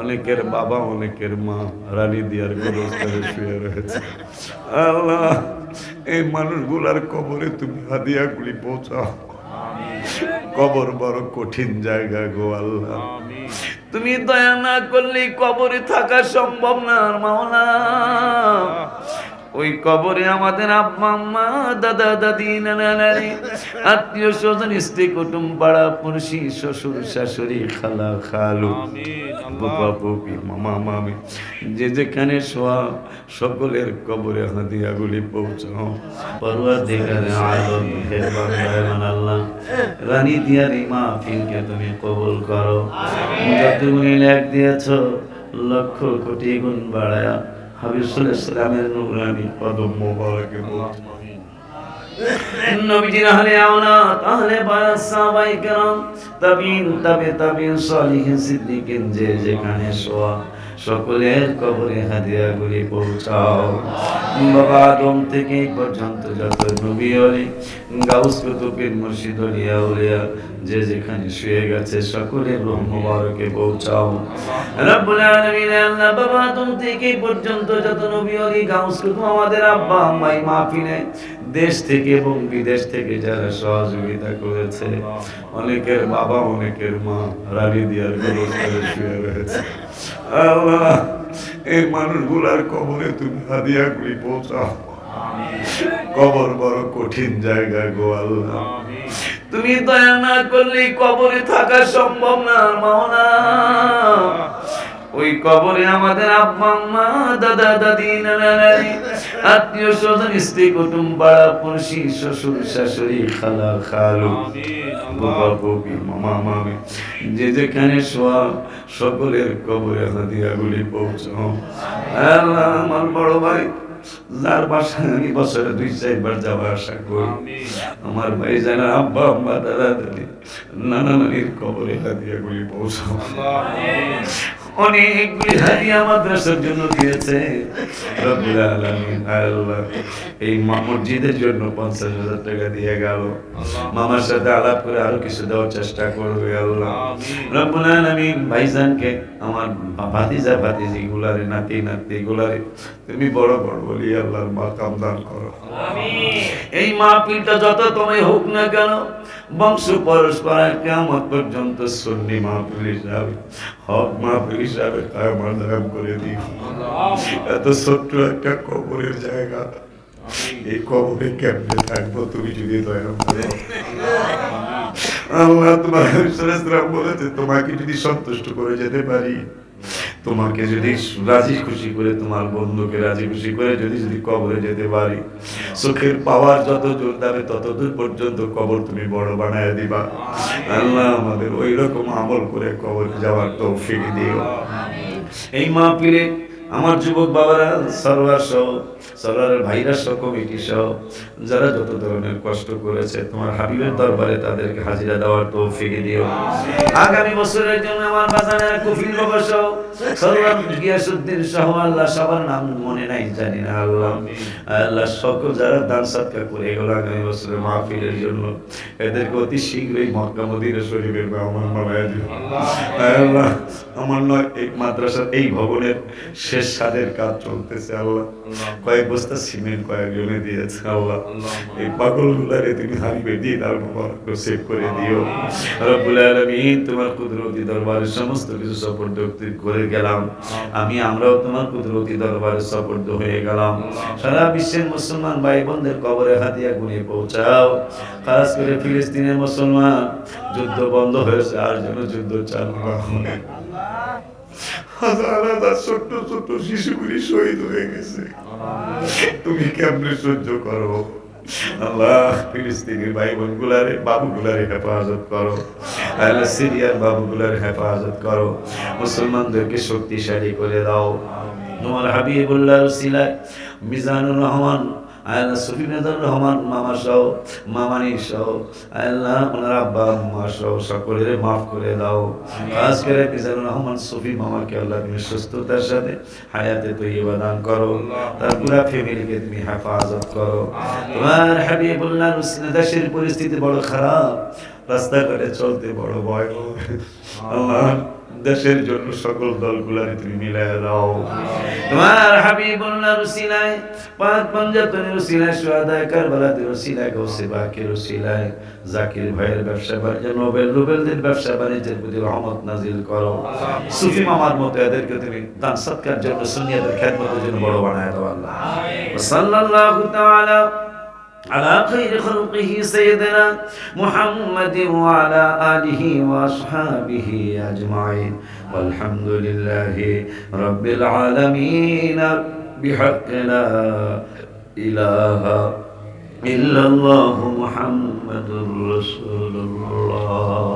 অনেকের বাবা, অনেকের মা, রানী দিয়ার গোরস্থানে শুয়ে রয়েছে। আল্লাহ, এই মানুষগুলার কবরে তুমি হাদিয়াগুলি পৌঁছাও। কবর বড় কঠিন জায়গা গো আল্লাহ। তুমি দয়া না করলে কবরে থাকা সম্ভব না মাওলা ওই কবরে আমাদের আব্বা আম্মা দাদা দাদি নানা নানি আত্মীয় স্বজন স্ত্রী কুটুম পাড়া পুরুষি শ্বশুর শাশুড়ি খালা খালু বুপা বুপি মামা মামি যে যেখানে শোয়া সকলের কবরে হাদিয়াগুলি পৌঁছাও। পড়ুয়া দিগারে আলম হে বাংলায় আল্লাহ রানী দিয়ার এই মাহফিলকে তুমি কবুল করো। যতগুলি লেখ দিয়েছ লক্ষ কোটি গুণ বাড়ায়া হাবিবুল ইসলামের নুরানি। কদম মোবারকে নবীজির আহলে আওলাদ আহলে বায়াত সাহাবায়ে কেরাম তাবিন তাবে তাবিন সালিহিন সিদ্দিকিন যে যেখানে শোয়া। সকলের কবরে হাদিয়াগুলি পৌঁছাও। বাবা আদম থেকে পর্যন্ত যত নবী অলি, গাউস কুতুবের মুর্শিদ অলিয়া, উলিয়া, যে যেখানে শুয়ে গেছে সকলে রূহ মুবারকে পৌঁছাও। রব্বুল আলামিন আল্লাহ, বাবা আদম থেকে পর্যন্ত যত নবী অলি, গাউস কুতুব, আমাদের আব্বা, আম্মাই মাহফিলে দেশ থেকে এবং বিদেশ থেকে যারা সহযোগিতা করেছে, অনেকের বাবা, অনেকের মা রানী দিয়ার শুয়ে রয়েছে। আল্লাহ, এই মানুষগুলার কবরে তুমি হাদিয়াগুলি পৌঁছাও। কবর বড় কঠিন জায়গা গো আল্লাহ। তুমি দয়া না করলে কবরে থাকা সম্ভব না মাওলা ওই কবরে আমাদের আব্বা আম্মা দাদা দাদি নানা নানি আত্মীয় স্বজন স্ত্রী কুটুম পাড়া পুরুষি শ্বশুর শাশুড়ি খালা খালু বাবা ববি মামা মামি যে যেখানে শোয়া সকলের কবরে হাদিয়াগুলি পৌঁছাও। আল্লাহ আমার বড় ভাই যার বাসায় আমি বছরে দুই চারবার যাওয়া আসা করি। আমার ভাই জানা আব্বা আম্মা দাদা দাদি নানা নানির কবরে হাদিয়াগুলি পৌঁছাও। অনেকগুলি হাদিয়া মাদ্রাসার জন্য দিয়েছে। রব্বুল আলামিন আল্লাহ। এই মা- মসজিদের জন্য পঞ্চাশ হাজার টাকা দিয়ে গেল। মামার সাথে আলাপ করে আরও কিছু দেওয়ার চেষ্টা করবে আল্লাহ। রব্বুল আলামিন ভাইজানকে আমার ভাতিজা ভাতিজি গুলারে নাতি নাতি গুলারে তুমি বড় বড় বলি আল্লাহর মাকাম দান করো। এই মাহফিলটা যত তুমি হোক না কেন বংশ পরস্পর কেমন পর্যন্ত সুন্নি মাহফিল হিসাবে হক মাহফিল হিসাবে আমার নাম করে দিই। এত ছোট্ট একটা কবরের জায়গা। এই কবরে কেমনে থাকব তুমি যদি দয়া করো? আল্লাহ তোমার বলেছে, তোমাকে যদি সন্তুষ্ট করে যেতে পারি। তোমাকে যদি রাজি খুশি করে, তোমার বন্ধুকে রাজি খুশি করে যদি যদি কবরে যেতে পারি। সুখের পাওয়ার যত জোর যাবে তত দূর পর্যন্ত কবর তুমি বড় বানায় দিবা। আল্লাহ আমাদের ওই রকম আমল করে কবর যাওয়ার তৌফিক দিও। এই মাহফিলে আমার যুবক বাবারা সরোয়ার সহ সরোয়ারের ভাইরা সহ কমিটি সহ যারা যত ধরনের কষ্ট করেছে তোমার হাবিবের দরবারে তাদেরকে হাজিরা দেওয়ার তো ফিরে দিও আগামী বছরের জন্য আমার বাজানের কফিল বাবা সহ সরোয়ার গিয়াসুদ্দিন সহ আল্লাহ সবার নাম মনে নাই জানি না আল্লাহ। আল্লাহ সকল যারা দান সৎকার করে এগুলো আগামী বছরের মাহফিলের জন্য এদেরকে অতি শীঘ্রই মক্কা মদিনা শরীফের মেহমান বানায় দিও। আল্লাহ। আমার নয় এই মাদ্রাসার এই ভবনের শেষ সাদের কাজ চলতেছে আল্লাহ। কয়েক বস্তা সিমেন্ট কয়েকজনে দিয়েছে আল্লাহ। এই পাগল গুলারে তুমি হারিবে দিয়ে তার সেভ করে দিও। রব্বুল আলামিন তোমার কুদরতি দরবারে সমস্ত কিছু সপর্দ করে গেলাম। আমি আমরাও তোমার কুদরতি দরবারে সপর্দ হয়ে গেলাম। সারা বিশ্বের মুসলমান ভাই বোনদের কবরে হাতিয়া গুনে পৌঁছাও। খাস করে ফিলিস্তিনের মুসলমান যুদ্ধ বন্ধ হয়েছে আর যেন যুদ্ধ চালু না হয়। হাজার হাজার ছোট্ট ছোট্ট শিশুগুলি শহীদ হয়ে গেছে। তুমি কেমনে সহ্য করো? আল্লাহ ভাই হেফাজত করো। সিরিয়ার হেফাজত করো। মুসলমানদেরকে শক্তিশালী করে দাও। তোমার হাবিবুল্লাহ মিজানুর রহমান আল্লাহ সুফিনাদুর রহমান মামা সহ মামানি সহ আল্লাহ ওনার আব্বা মা সহ সকলের মাফ করে দাও। খাস করে মিজানুর রহমান সুফি মামাকে আল্লাহ তুমি সুস্থতার সাথে হায়াতে তৈবা দান করো। তার পুরা ফ্যামিলিকে তুমি হেফাজত করো। তোমার হাবিবুল্লাহ দেশের পরিস্থিতি বড় খারাপ রাস্তাঘাটে চলতে বড় ভয়। আল্লাহ দেশের জন্য সকল দলগুলারে তুমি মিলাই দাও। তোমার হাবিবুল্লাহ রসিলায় পাঁচ পঞ্জাতনের রসিলায় সুয়াদায় কারবালাতের রসিলায় গৌসে বাকের রসিলায় জাকির ভাইয়ের ব্যবসা বাণিজ্য নোবেল রুবেলদের ব্যবসা বাণিজ্যের প্রতি রহমত নাজিল করো। সুফি মামার মতো এদেরকে তুমি দান সৎকার জন্য সুনিয়াদের খেদমতের জন্য বড় বানায় দাও আল্লাহ। সাল্লাল্লাহু তাআলা على خير خلقه سيدنا محمد وعلى آله وأصحابه أجمعين والحمد لله رب العالمين بحق لا إله إلا الله محمد رسول الله